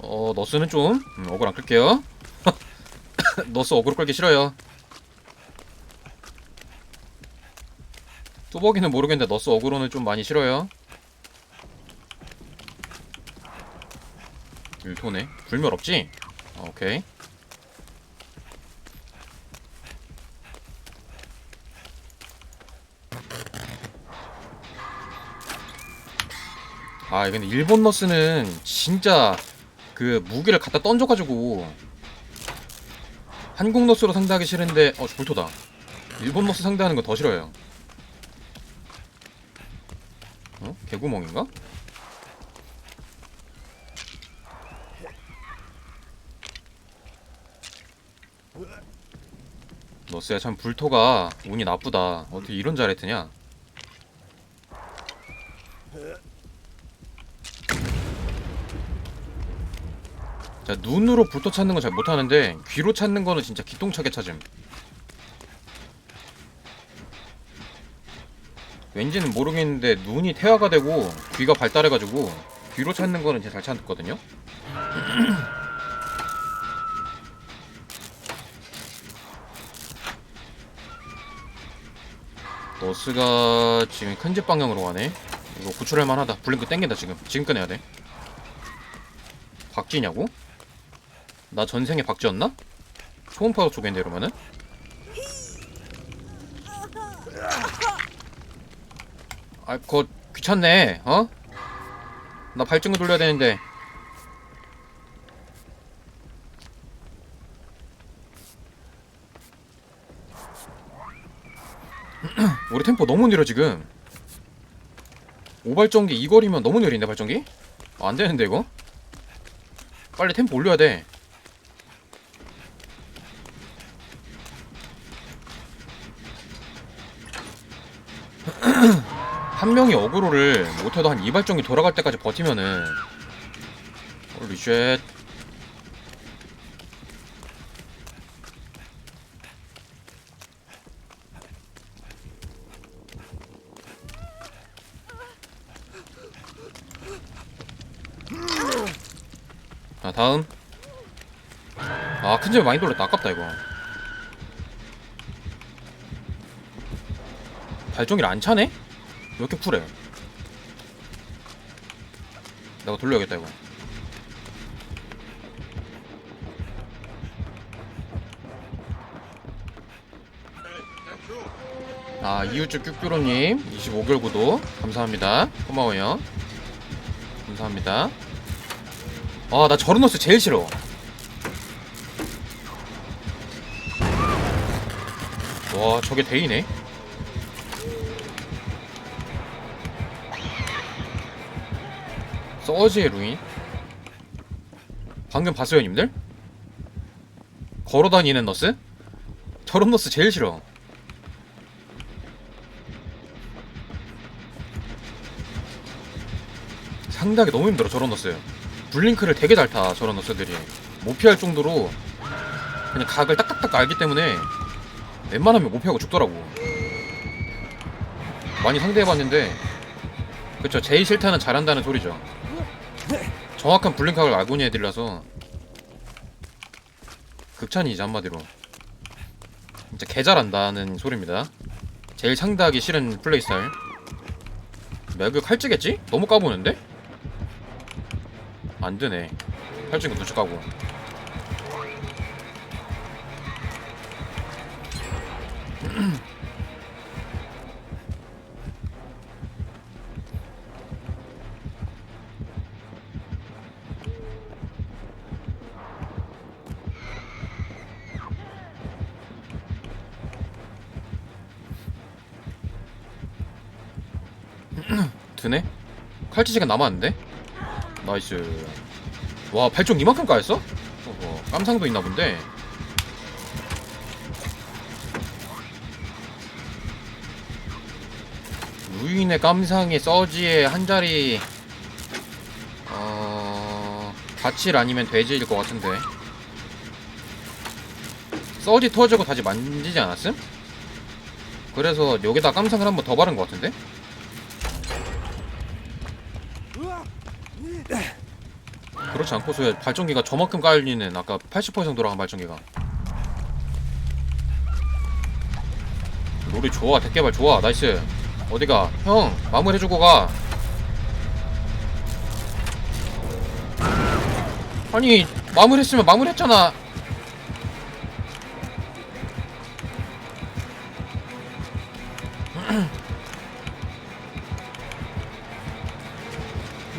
어 너스는 좀 음, 어글 안 끌게요. 너스 어그로 끌기 싫어요. 뚜벅이는 모르겠는데 너스 어그로는 좀 많이 싫어요 일토네 불멸 없지? 어, 오케이 아 근데 일본 너스는 진짜 그 무기를 갖다 던져가지고 한국 너스로 상대하기 싫은데 어 불토다 일본 너스 상대하는 거 더 싫어요 어? 개구멍인가? 너스야 참 불토가 운이 나쁘다. 어떻게 이런 잘했느냐? 자 눈으로 불토 찾는 건 잘 못하는데 귀로 찾는 거는 진짜 기똥차게 찾음. 왠지는 모르겠는데 눈이 태화가 되고 귀가 발달해가지고 귀로 찾는 거는 진짜 잘 찾거든요 너스가 지금 큰 집 방향으로 가네 이거 구출할 만하다 블링크 땡긴다 지금 지금 꺼내야 돼 박쥐냐고? 나 전생에 박쥐였나? 초음파 쪽인데 이러면은? 아, 그거 귀찮네, 어? 나 발전기 돌려야 되는데. 우리 템포 너무 느려 지금. 오발전기 이 거리면 너무 느린데 발전기? 아, 안 되는데 이거? 빨리 템포 올려야 돼. 한 명이 어그로를 못해도 한 이발정이 돌아갈 때까지 버티면은 홀리 쉣 자 다음. 아 큰집 많이 돌렸다. 아깝다 이거. 발전기를 안 차네? 왜 이렇게 쿨해? 내가 돌려야겠다 이거. 아 이웃집 큐큐로님 25개월 구독. 감사합니다. 고마워요. 감사합니다 아 나 저런 노스 제일 싫어. 와 저게 데이네. 서지의 루인? 방금 봤어요 님들? 걸어다니는 너스? 저런 너스 제일 싫어. 상당히 너무 힘들어 저런 너스 블링크를 되게 잘 타 저런 너스들이. 못 피할 정도로 그냥 각을 딱딱딱 알기 때문에 웬만하면 못 피하고 죽더라고. 많이 상대해봤는데 그쵸 제일 싫다는 잘한다는 소리죠. 정확한 블링각을 알고 있는 애들이라서 극찬이지 한마디로 진짜 개 잘한다는 소리입니다. 제일 상대하기 싫은 플레이 스타일. 매그 칼찌겠지? 너무 까보는데? 안 되네 칼찌가 눈치 까고 드네? 칼치시간 남았는데? 나이스 와 발총 이만큼 까였어? 어허, 깜상도 있나 본데 루인의 깜상에 서지에 한 자리 어... 가칠 아니면 돼지일 것 같은데 서지 터지고 다시 만지지 않았음? 그래서 여기다 깜상을 한 번 더 바른 것 같은데? 그렇지 않고서 발전기가 저만큼 깔리는 아까 80% 이상 돌아간 발전기가. 롤이 좋아 대개발 좋아. 나이스. 어디가? 형 마무리해주고 가. 아니 마무리했으면 마무리했잖아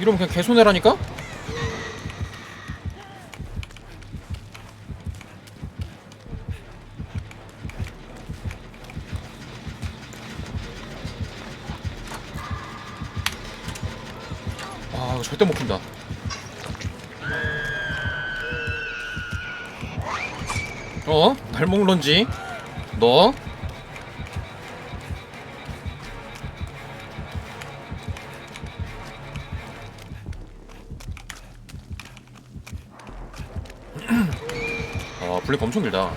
이러면 그냥 개손해라니까? 아 이거 절대 못 킨다 어? 발목 런지 너? 블랙 엄청 길다.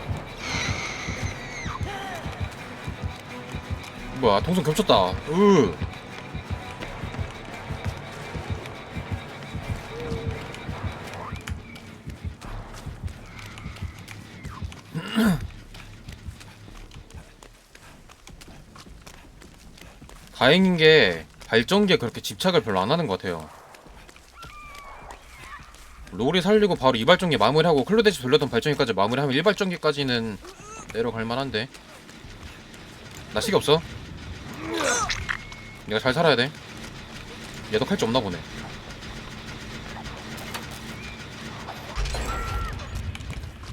뭐야 동선 겹쳤다. 으. 다행인 게 발전기에 그렇게 집착을 별로 안 하는 것 같아요. 롤이 살리고 바로 이발전기 마무리하고 클로데시 돌렸던 발전기까지 마무리하면 1발전기까지는 내려갈 만한데. 나 시계 없어. 내가 잘 살아야 돼. 얘도 칼지 없나 보네.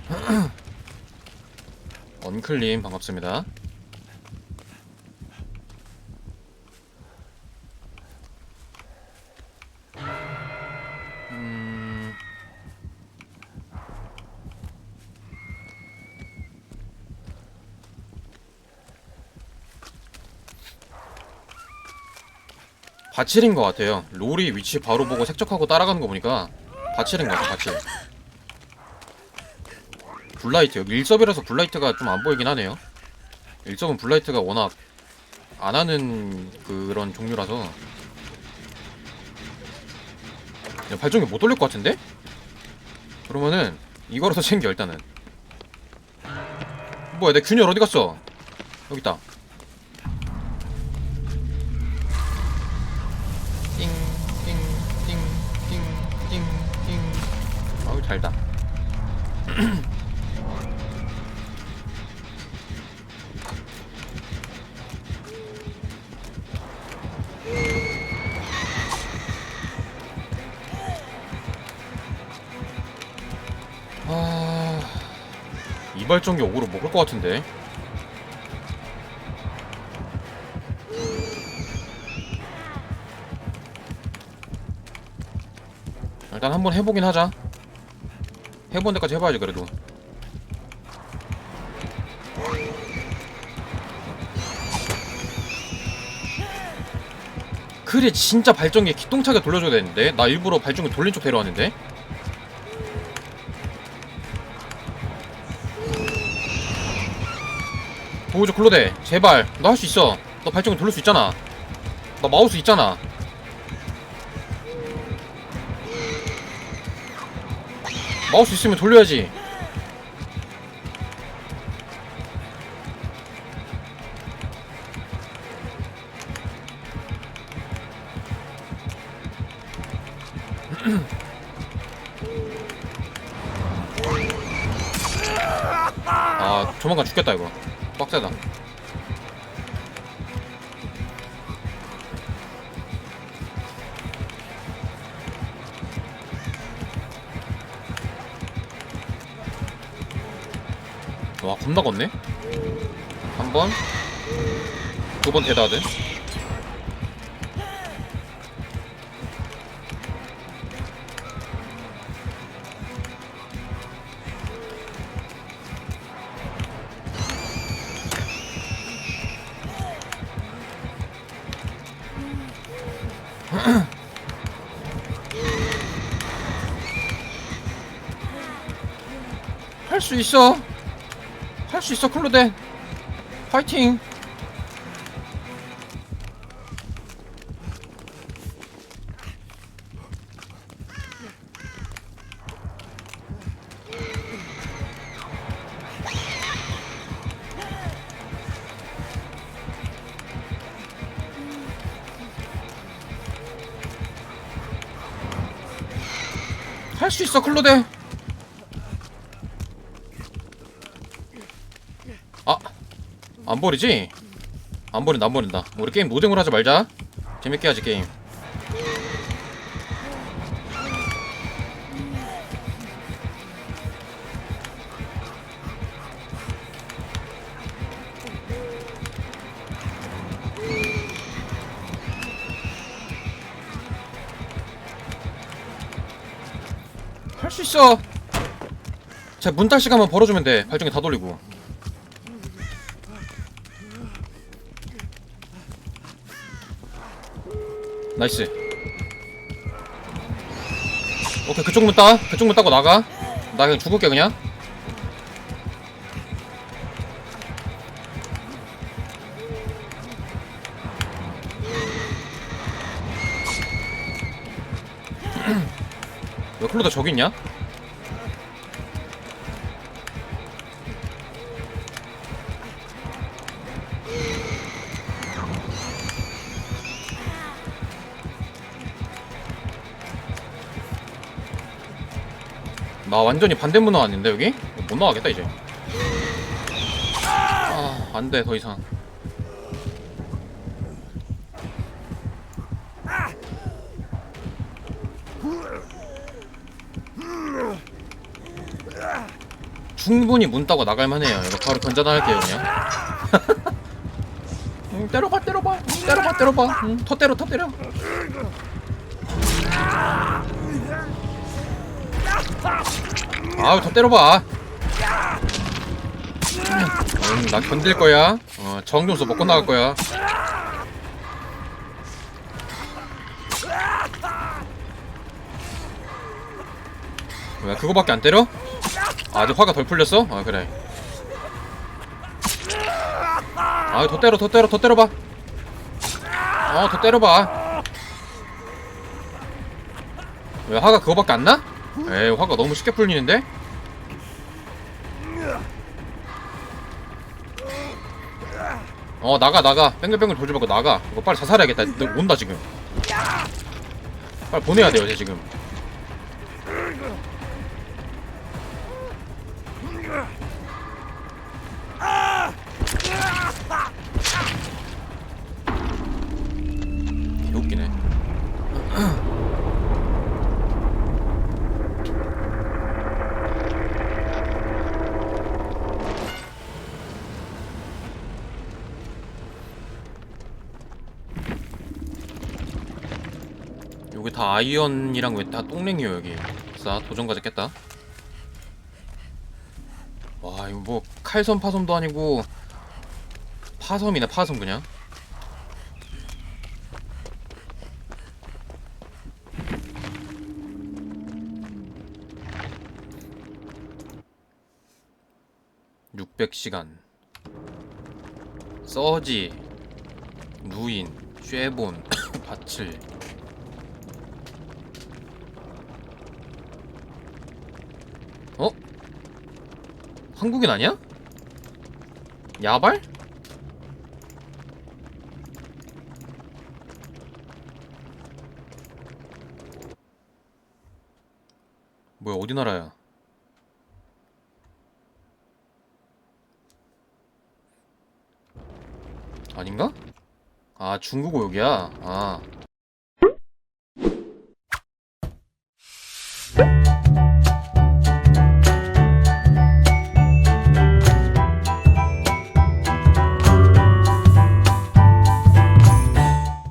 언클님 반갑습니다 바칠인 것 같아요. 롤이 위치 바로 보고 색적하고 따라가는 거 보니까 바칠인 것 같아, 바칠. 블라이트, 여기 일섭이라서 블라이트가 좀 안 보이긴 하네요. 일섭은 블라이트가 워낙 안 하는 그런 종류라서 야, 발전기 못 돌릴 것 같은데? 그러면은 이거라도 챙겨 일단은 뭐야 내 균열 어디 갔어? 여기 있다 잘다. 아... 이발전기 오으로 먹을 것 같은데. 일단 한번 해보긴 하자 해본 데까지 해봐야지 그래도. 그래 진짜 발전기 기똥차게 돌려줘야 되는데? 나 일부러 발전기 돌린 쪽 데려왔는데? 보여줘 클로데 제발. 너 할 수 있어. 너 발전기 돌릴 수 있잖아. 너 마우스 있잖아 마우스 있으면 돌려야지. 아 조만간 죽겠다 이거. 빡세다 와 겁나 걷네? 한번. 두 번 대다드 할 수 있어. 수 있어 클로데. 파이팅. 할 수 있어 클로데 아! 안 버리지? 안 버린다 안 버린다. 우리 게임 노잼으로 하지 말자. 재밌게 하지 게임. 할 수 있어. 자 문탈 시간만 벌어주면 돼. 발전기 다 돌리고 나이스 오케이 그쪽 문 따. 그쪽 문 따고 나가 나 그냥 죽을게 그냥 왜 클로다 저기 있냐? 나 완전히 반대 문 나왔는데 여기? 못 나가겠다 이제. 아 안돼 더 이상. 충분히 문 따고 나갈만 해요. 이거 바로 견자단할게요 그냥. 응, 때려봐 때려봐. 응, 때려봐 때려봐. 응, 더 때려 더 때려 아우 더 때려봐 응, 나 견딜 거야 어, 정정수 먹고 나갈 거야 왜 그거밖에 안 때려? 아, 아직 화가 덜 풀렸어? 아 그래 아더 때려 더 때려 더 때려봐 어더 때려봐 왜 화가 그거밖에 안 나? 에이 화가 너무 쉽게 풀리는데? 어 나가 나가. 뱅글뱅글 돌지 말고 나가. 이거 빨리 자살해야겠다. 너 온다 지금. 빨리 보내야 돼요 쟤 지금 여기 다 아이언이랑 왜 다 똥랭이요 여기. 싸 도전 과제 깼다. 와 이거 뭐 칼섬 파섬도 아니고 파섬이네 파섬 그냥. (600시간) 서지 누인 쉐본 바칠 어? 한국인 아니야? 야발? 뭐야 어디 나라야? 아닌가? 아 중국 오역이야. 아